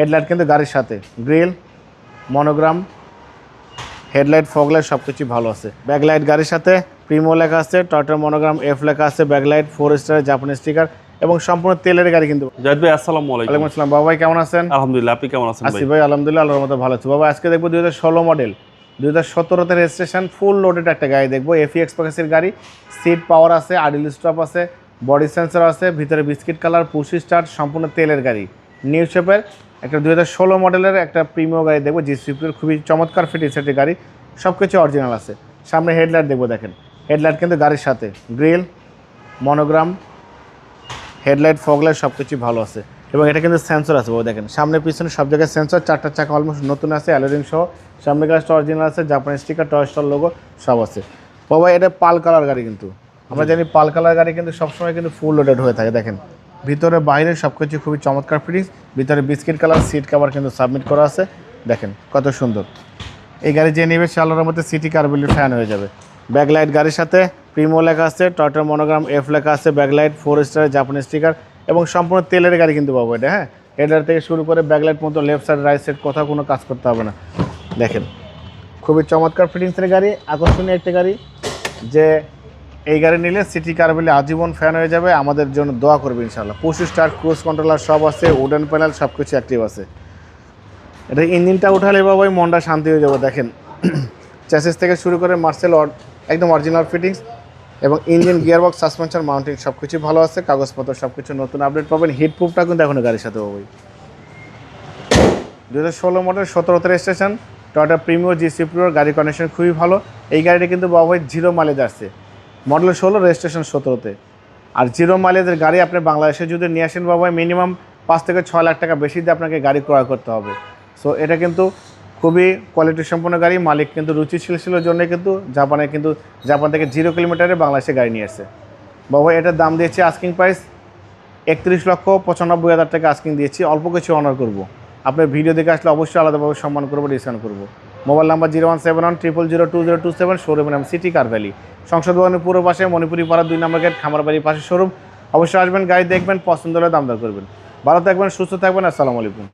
Headlight কিন্তু গাড়ির সাথে। গ্রিল মনোগ্রাম হেডলাইট ফগলাইট সব কিছুই ভালো আছে। ব্যাকলাইট গাড়ির সাথে প্রিমো লেখা আছে টয়টার মনোগ্রাম এফ লেখা আছে ব্যাকলাইট ফোর স্টার জাপানি স্টিকার এবং সম্পূর্ণ তেলের গাড়ি কিন্তু। জাহিদ ভাই আসসালামু আলাইকুম। ওয়ালাইকুম আসসালাম। বাবা ভাই কেমন আছেন? আলহামদুলিল্লাহ আপনি কেমন আছেন আসি ভাই? আলহামদুলিল্লাহ আল্লাহর মতো ভালো আছি। বাবা আজকে দেখব দুই হাজার ষোলো মডেল দুই হাজার সতেরোতে রেজিস্ট্রেশন ফুল লোডেড একটা গাড়ি দেখব। এফি এক্সপ্রেসের গাড়ি সিট পাওয়ার আছে আডিল স্টপ আছে বডি সেন্সর আছে ভিতরে বিস্কিট কালার পুশি স্টার্ট সম্পূর্ণ তেলের গাড়ি। নিউ শেপের একটা দুই হাজার ষোলো মডেলের একটা প্রিমিয় গাড়ি দেখব জি সিপির খুবই চমৎকার ফিটিংস একটি গাড়ি সব কিছু অরিজিনাল আছে। সামনে হেডলাইট দেখব, দেখেন। হেডলাইট কিন্তু গাড়ির সাথে। গ্রিল মনোগ্রাম হেডলাইট ফগলাইট সব কিছুই ভালো আছে। এবং এটা কিন্তু সেন্সর আছে, বাবু, দেখেন। সামনে, পিছনে সব জায়গায় সেন্সর চারটা চাকা অলমোস্ট নতুন আছে অ্যালোরিং সহ। সামনে গাছটা অরিজিনাল আছে জাপানি স্টিকার টয় স্টার লোগো সব আছে। বাবা, এটা পাল কালার গাড়ি কিন্তু। আমরা জানি পাল কালার গাড়ি কিন্তু সবসময় কিন্তু ফুল লোডেড হয়ে থাকে, দেখেন। ভিতরে, বাইরে সব কিছু খুবই চমৎকার ফিটিংস ভিতরে বিস্কিট কালার, সিট কাভার কিন্তু সাবমিট করা আছে। দেখেন, কত সুন্দর। এই গাড়ি যে নেবে চালানোর মধ্যে সিটি কার্বিলি ফ্যান হয়ে যাবে। ব্যাকলাইট গাড়ির সাথে প্রিমো লেখা আছে টয়টার মনোগ্রাম এফ লেখা আছে, ব্যাকলাইট ফোর স্টার জাপানি স্টিকার এবং সম্পূর্ণ তেলের গাড়ি কিন্তু পাবো এটা হ্যাঁ? হেডার থেকে শুরু করে ব্যাকলাইট মতো লেফট সাইড রাইট সাইড কোথাও কোনো কাজ করতে হবে না। দেখেন, খুবই চমৎকার ফিটিংসের গাড়ি, আকর্ষণীয় একটি গাড়ি যে এই গাড়ি নিলে সিটি কার্বিলি আজীবন ফ্যান হয়ে যাবে। আমাদের জন্য দোয়া করবে ইনশাল্লাহ পশু স্টার ক্রুজ কন্ট্রোলার সব আছে উডেন প্যানেল সব কিছু অ্যাক্টিভ আছে। এটা ইঞ্জিনটা উঠালে বাবা ওই মনটা শান্তি হয়ে যাবে, দেখেন। চ্যাসিস থেকে শুরু করে মার্সেল একদম অরিজিনাল ফিটিংস এবং ইঞ্জিন গিয়ারবক্স সাসপেনশন মাউন্টিং সব কিছু ভালো আছে, কাগজপত্র সব কিছু নতুন আপডেট পাবেন। হিট প্রুফটা কিন্তু এখনও গাড়ির সাথে পাবোই দু হাজার ষোলো মডেল সতেরোতে রেজিস্ট্রেশন টয়টা প্রিমিও জি সিপ্রিওর গাড়ির কন্ডিশন খুবই ভালো। এই গাড়িটা কিন্তু বাবাই জিরো মাইলেজ আসছে। মডেল ষোলো রেজিস্ট্রেশন সতেরোতে। আর জিরো মাইলেজের গাড়ি আপনি বাংলাদেশে যদি নিয়ে আসেন বাবাই মিনিমাম পাঁচ থেকে ছয় লাখ টাকা বেশি দিয়ে আপনাকে গাড়ি ক্রয় করতে হবে। সো এটা কিন্তু খুবই কোয়ালিটি সম্পন্ন গাড়ি, মালিক কিন্তু রুচিশীল ছিল জন্য কিন্তু জাপানে কিন্তু জাপান থেকে জিরো কিলোমিটারে বাংলাদেশে গাড়ি নিয়ে আসছে বাবা, এটার দাম দিয়েছে আস্কিং প্রাইস একত্রিশ লক্ষ পঁচানব্বই হাজার টাকা আস্কিং দিয়েছি, অল্প কিছু অনার করব। আপনার ভিডিও দেখে আসলে অবশ্যই আলাদাভাবে সম্মান করব ডিসকাউন্ট করব। Mobile number zero one seven one triple zero two zero two seven শোরুমের নাম সিটি কার ভ্যালি সংসদ ভবনের পূর্ব পাশে মণিপুরি পাড়া দুই নম্বর গেট, খামারবাড়ির পাশে শোরুম অবশ্যই আসবেন, গাড়ি দেখবেন, পছন্দ হলে দাম দর করবেন। ভালো থাকবেন, সুস্থ থাকবেন, আসসালামু আলাইকুম।